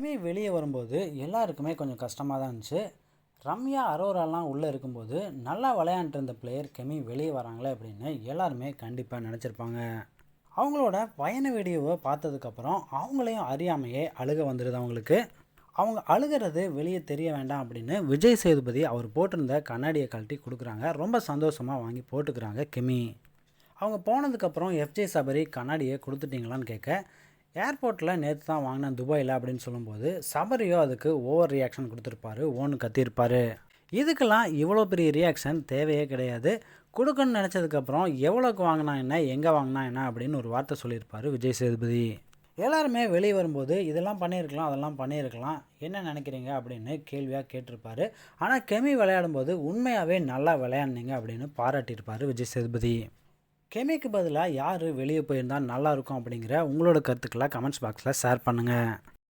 கெமி வெளியே வரும்போது எல்லாருக்குமே கொஞ்சம் கஷ்டமாக தான் இருந்துச்சு. ரம்யா அரோராலாம் உள்ளே இருக்கும்போது நல்லா விளையாண்டுட்டு இருந்த பிளேயர் கெமி வெளியே வராங்களே அப்படின்னு எல்லாருமே கண்டிப்பாக நினச்சிருப்பாங்க. அவங்களோட பயண வீடியோவை பார்த்ததுக்கப்புறம் அவங்களையும் அறியாமையே அழுக வந்துடுது அவங்களுக்கு. அவங்க அழுகிறது வெளியே தெரிய வேண்டாம் அப்படின்னு விஜய் சேதுபதி அவர் போட்டிருந்த கண்ணாடியை கழட்டி கொடுக்குறாங்க. ரொம்ப சந்தோஷமாக வாங்கி போட்டுக்கிறாங்க கெமி. அவங்க போனதுக்கப்புறம் எஃப்ஜே சபரி கண்ணாடியை கொடுத்துட்டிங்களான்னு கேட்க ஏர்போர்ட்டில் நேற்று தான் வாங்கினேன் துபாயில் அப்படின்னு சொல்லும்போது சபரியோ அதுக்கு ஓவர் ரியாக்ஷன் கொடுத்துருப்பாரு ஓன்னு கத்தியிருப்பாரு. இதுக்கெல்லாம் இவ்வளோ பெரிய ரியாக்ஷன் தேவையே கிடையாது. கொடுக்கணும்னு நினச்சதுக்கப்புறம் எவ்வளோக்கு வாங்கினா என்ன எங்கே வாங்கினா என்ன அப்படின்னு ஒரு வார்த்தை சொல்லியிருப்பார் விஜய் சேதுபதி. எல்லாருமே வெளியே வரும்போது இதெல்லாம் பண்ணியிருக்கலாம் அதெல்லாம் பண்ணியிருக்கலாம். என்ன நினைக்கிறீங்க? அப்படின்னு கேள்வியாக கேட்டிருப்பாரு. ஆனால் கெமி விளையாடும்போது உண்மையாகவே நல்லா விளையாடுனீங்க அப்படின்னு பாராட்டியிருப்பார் விஜய் சேதுபதி. கெமிக்கு பதிலாக யார் வெளியே போயிருந்தால் நல்லாயிருக்கும் அப்படிங்கிற உங்களோட கருத்துக்களை கமெண்ட்ஸ் பாக்ஸில் ஷேர் பண்ணுங்கள்